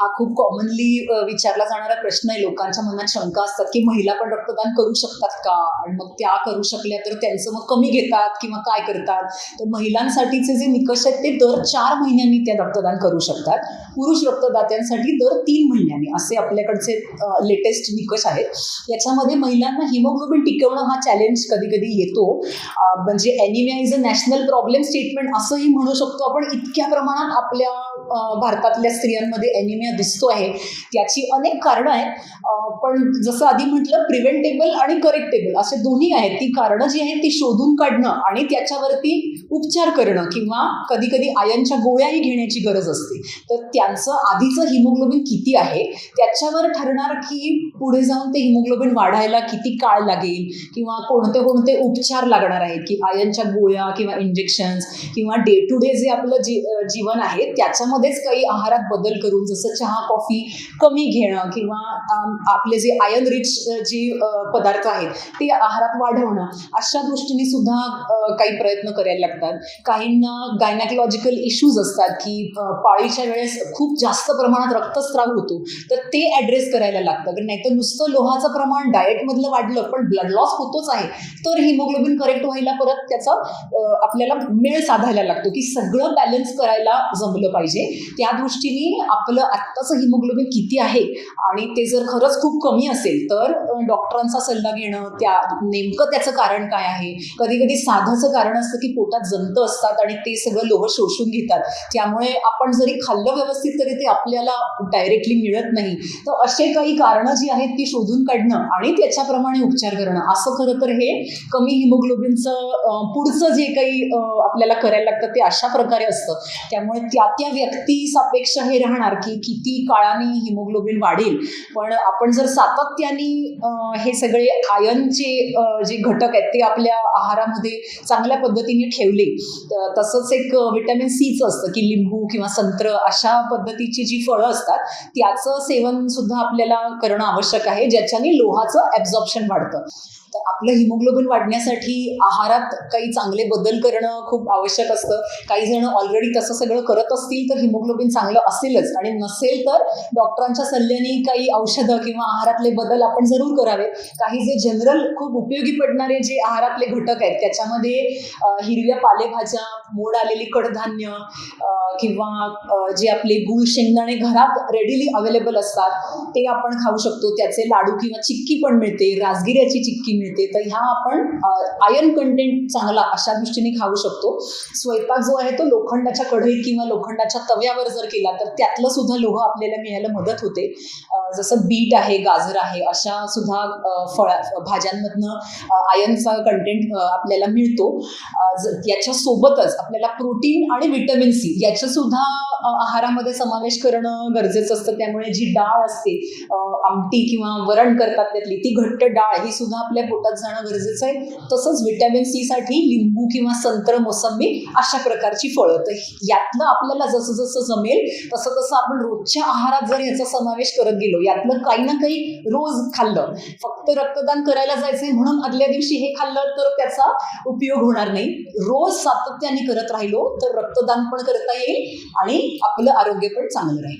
हा खूप कॉमनली विचारला जाणारा प्रश्न आहे. लोकांच्या मनात शंका असतात की महिला पण रक्तदान करू शकतात का? आणि मग त्या करू शकल्या तर त्यांचं मग कमी घेतात किंवा काय करतात? तर महिलांसाठीचे जे निकष आहेत ते दर चार महिन्यांनी त्या रक्तदान करू शकतात. पुरुष रक्तदात्यांसाठी दर तीन महिन्यांनी असे आपल्याकडचे लेटेस्ट निकष आहेत. याच्यामध्ये महिलांना हिमोग्लोबिन टिकवणं हा चॅलेंज कधी कधी येतो म्हणजे anaemia is a national problem statement असंही म्हणू शकतो आपण. इतक्या प्रमाणात आपल्या भारतातल्या स्त्रियांमध्ये एनिमिया अॅनिमिया दिसतो आहे. त्याची अनेक कारणं आहेत. पण जसं आधी म्हटलं प्रिव्हेंटेबल आणि करेक्टेबल असे दोन्ही आहेत. ती कारणं जी आहेत ती शोधून काढणं आणि त्याच्यावरती उपचार करणं किंवा कधी कधी आयनच्या गोळ्याही घेण्याची गरज असते. तर त्यांचं आधीचं हिमोग्लोबिन किती आहे? त्याच्यावर ठरणार की पुढे जाऊन ते हिमोग्लोबिन वाढायला किती काळ लागेल? किंवा कोणते कोणते उपचार लागणार आहेत? की आयनच्या गोळ्या किंवा इंजेक्शन्स किंवा डे टू डे जे आपलं जी जीवन आहे त्याच्यामध्येच काही आहारात बदल करून जसं चहा कॉफी कमी घेणं किंवा आपले जे आयन रिच जे पदार्थ आहेत ते आहारात वाढवणं अशा दृष्टीने सुद्धा काही प्रयत्न करायला लागतात. काहींना गायनॅकलॉजिकल इश्यूज असतात की पाळीच्या वेळेस खूप जास्त प्रमाणात रक्तस्राव होतो तर ते ॲड्रेस करायला लागतं. कारण नाहीतर नुसतं लोहाचं प्रमाण डाएटमधलं वाढलं पण ब्लड लॉस होतोच आहे तर हिमोग्लोबिन करेक्ट व्हायला परत त्याचा आपल्याला मेळ साधायला लागतो की सगळं बॅलन्स करायला जमलं पाहिजे. त्या दृष्टीने आपलं आत्ताचं हिमोग्लोबिन किती आहे आणि ते जर खरंच खूप कमी असेल तर डॉक्टरांचा सल्ला घेणं त्या नेमकं त्याचं कारण काय आहे? कधी कधी साधंचं कारण असतं की पोटात जंत असतात आणि ते सगळं लोह शोषून घेतात. त्यामुळे आपण जरी खाल्लं व्यवस्थित तरी ते आपल्याला डायरेक्टली मिळत नाही. तर असे काही कारणं जी आहेत ती शोधून काढणं आणि त्याच्याप्रमाणे उपचार करणं असं खरं तर हे कमी हिमोग्लोबिनचं पुढचं जे काही आपल्याला करायला लागतं ते अशा प्रकारे असतं. त्यामुळे त्या त्या व्यक्ती सापेक्ष हे राहणार की किती काळाने हिमोग्लोबिन वाढेल. पण आपण जर सातत्याने हे सगळे आयनचे जे घटक आहेत ते आपल्या आहारामध्ये चांगल्या पद्धतीने ठेवले तसंच एक विटॅमिन सीचं असतं की लिंबू किंवा संत्र अशा पद्धतीची जी फळं असतात त्याचं सेवन सुद्धा आपल्याला करणं आवश्यक आहे ज्याच्याने लोहाचं ॲब्झॉर्प्शन वाढतं. तर आपलं हिमोग्लोबिन वाढण्यासाठी आहारात काही चांगले बदल करणं खूप आवश्यक असतं. काही जण ऑलरेडी तसं सगळं करत असतील तर हिमोग्लोबिन चांगलं असेलच. आणि नसेल तर डॉक्टरांच्या सल्ल्याने काही औषधं किंवा आहारातले बदल आपण जरूर करावे. काही जे जनरल खूप उपयोगी पडणारे जे आहारातले घटक आहेत त्याच्यामध्ये हिरव्या पालेभाज्या मोड आलेली कडधान्य किंवा जे आपले गुळ शेंगदाणे घरात रेडीली अवेलेबल असतात ते आपण खाऊ शकतो. त्याचे लाडू किंवा चिक्की पण मिळते. राजगिऱ्याची चिक्की मिळते. तर ह्या आपण आयर्न कंटेंट चांगला अशा दृष्टीने खाऊ शकतो. स्वयंपाक जो आहे तो लोखंडाच्या कढईत किंवा लोखंडाच्या तव्यावर जर केला तर त्यातलं सुद्धा लोह आपल्याला मिळायला मदत होते. जसं बीट आहे गाजर आहे अशा सुद्धा फळ फळा भाज्यांमधनं आयर्नचा कंटेंट आपल्याला मिळतो. याच्यासोबतच आपल्याला प्रोटीन आणि विटॅमिन सी याच्या सुद्धा आहारामध्ये समावेश करणं गरजेचं असतं. त्यामुळे जी डाळ असते आमटी किंवा वरण करतात त्यातली ती घट्ट डाळ ही सुद्धा आपल्या पोटात जाणं गरजेचं आहे. तसंच विटॅमिन सी साठी लिंबू किंवा संत्र मोसंबी अशा प्रकारची फळं. तर यातलं आपल्याला जसं जसं जमेल तसं तसं आपण रोजच्या आहारात जर याचा समावेश करत गेलो यातलं काही ना काही रोज खाल्लं. फक्त रक्तदान करायला जायचंय म्हणून आदल्या दिवशी हे खाल्लं तर त्याचा उपयोग होणार नाही. रोज सातत्याने करत राहिलो तर रक्तदान पण करता येईल आणि आपलं आरोग्य पण चांगलं राहील.